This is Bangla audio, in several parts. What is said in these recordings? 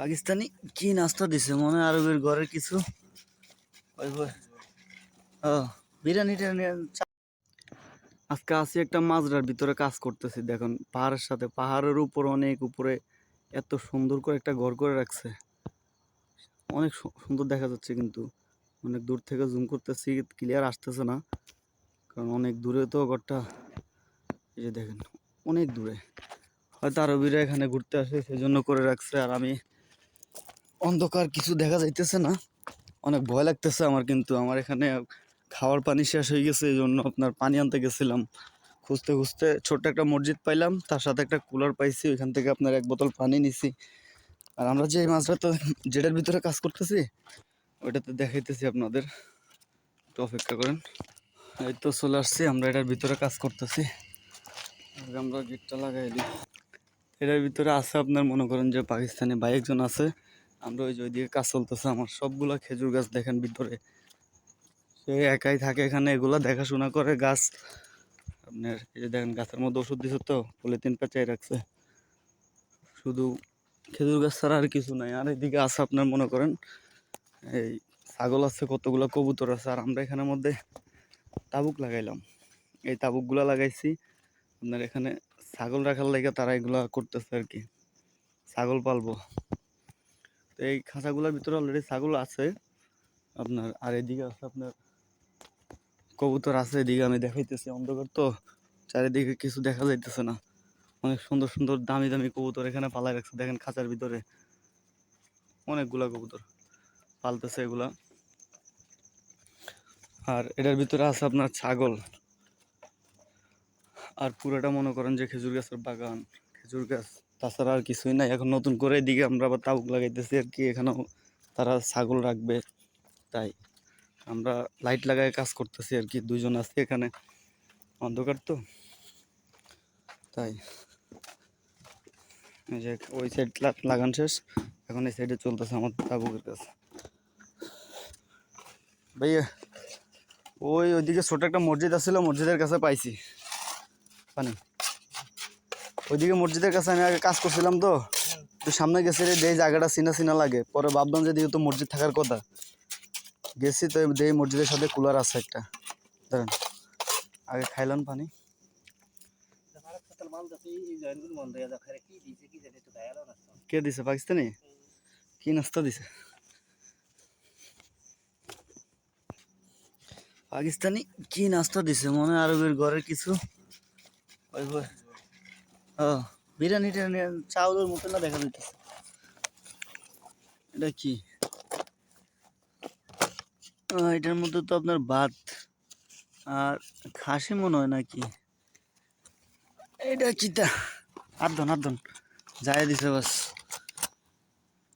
পাকিস্তানি কি নাস্তা দিছে? মনে আরবের ঘরের কিছু। ও, বিরিয়ানি আজকে আসি একটা মাজরার ভিতরে কাজ করতেছি। দেখুন, পাহাড়ের সাথে, পাহাড়ের উপর অনেক উপরে এত সুন্দর করে একটা ঘর করে রাখছে। অনেক সুন্দর দেখা যাচ্ছে কিন্তু। অনেক দূর থেকে জুম করতেছি ক্লিয়ার আসতেছে না। কারণ অনেক দূরে তো ঘরটা। এই যে দেখেন, অনেক দূরে। হয়তো আরবিরা এখানে ঘুরতে আসে সেই জন্য করে রাখছে। আর আমি অন্ধকার কিছু দেখা যাইতেছে না। অনেক ভয় লাগতেছে আমার কিন্তু। আমার এখানে খাওয়ার পানি শেষ হয়ে গেছে এই জন্য আপনার পানি আনতে গেছিলাম। খুঁজতে খুঁজতে ছোট্ট একটা মসজিদ পাইলাম, তার সাথে একটা কুলার পাইছি, ওইখান থেকে আপনার এক বোতল পানি নিছি। আর আমরা যে মাছটা যেটার ভিতরে কাজ করতেছি, ওইটাতে দেখাইতেছি আপনাদের। একটু অপেক্ষা করেন। এই তো চলে আসছি, আমরা এটার ভিতরে কাজ করতেছি। আমরা গেটটা লাগাই দিই। এটার ভিতরে আছে আপনার, মনে করেন যে পাকিস্তানি বাইকজন আছে। আমরা ওই যে ওইদিকে কাজ চলতেছে, আমার সবগুলা খেজুর গাছ দেখেন ভিতরে। সে একাই থাকে এখানে, এগুলা দেখাশোনা করে গাছ। আপনার এই যে দেখেন, গাছের মধ্যে ওষুধ দিছে তো, পলিথিন পেঁচাই রাখছে। শুধু খেজুর গাছ ছাড়া আর কিছু নাই। আর এদিকে আছে আপনার, মনে করেন, এই ছাগল আছে, কতগুলো কবুতর আছে। আর আমরা এখানের মধ্যে তাবুক লাগাইলাম। এই তাবুকগুলা লাগাইছি। আপনার এখানে ছাগল রাখার লাগে তারা এগুলা করতেছে আর কি। ছাগল পালবো। এই খাঁচাগুলোর ভিতরে অলরেডি ছাগল আছে। আপনার, আর এদিকে আছে আপনার কবুতর আছে, এদিকে আমি দেখাইতেছি অন্ধকার তো, চারিদিকে কিছু দেখা যাইতেছে না। অনেক সুন্দর সুন্দর দামি দামি কবুতর এখানে পালাই রাখছে, দেখেন খাঁচার ভিতরে। অনেকগুলা কবুতর পালতেছে এগুলা। আর এটার ভিতরে আছে আপনার ছাগল। আর পুরোটা মনে করেন যে খেজুর গাছের বাগান, খেজুর গাছ। তাছাড়া আর কিছুই নাই। এখন নতুন করে এদিকে আমরা আবার তাবুক লাগাইতেছি আর কি, এখানেও তারা ছাগল রাখবে। তাই আমরা লাইট লাগায় কাজ করতেছি আর কি দুজন আছি এখানে। অন্ধকার তো। তাই যে ওই সাইড লাগান শেষ। এখন এই সাইডে চলতেছে আমার তাবুকের কাছে ভাইয়া, ওই ওইদিকে ছোট একটা মসজিদ আছিল, মসজিদের কাছে পাইছি। পানি। ওইদিকে মসজিদের কাছে আমি আগে কাজ করছিলাম তো। তো সামনে গেছি রে এই জায়গাটা চিনা চিনা লাগে, পরে ভাবলাম যে তো মসজিদ থাকার কথা, গেছি তো এই মসজিদের সাথে কুলার আছে একটা। ধরেন, আগে খাইলাম পানি। কে দিছে, পাকিস্তানি? কি নাস্তা দিছে? পাকিস্তানি কি নাস্তা দিছে? মনে আরবের ঘরের কিছু। ওই বিরিয়ানি টিরিয়ানি চাউলের মতো না দেখা যাইতেছে। এটা কি? এটার মধ্যে তো আপনার ভাত আর খাসি মনে হয় নাকি? এটা কিটা আধন আধন যাই দিছে বাস।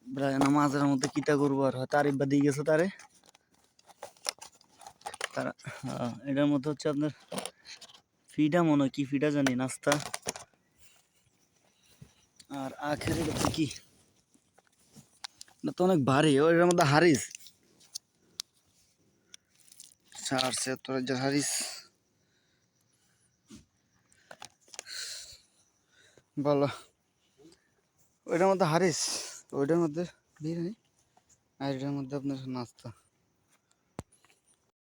ব্রায়না মাছের মধ্যে কিটা করব আর? হয়তো আরিফবা দিয়ে গেছে তারে। তারা এটার মধ্যে হচ্ছে আপনার ফিডা মনে হয়, কি ফিডা জানি, নাস্তা। আখের কি? তো অনেক ভারী, ও এটার মধ্যে হারিস। চারশে তোর যে হারিস। বলো। ওইটার মধ্যে হারিস, ওইটার মধ্যে বিরিয়ানি, আর এটার মধ্যে আপনার নাস্তা।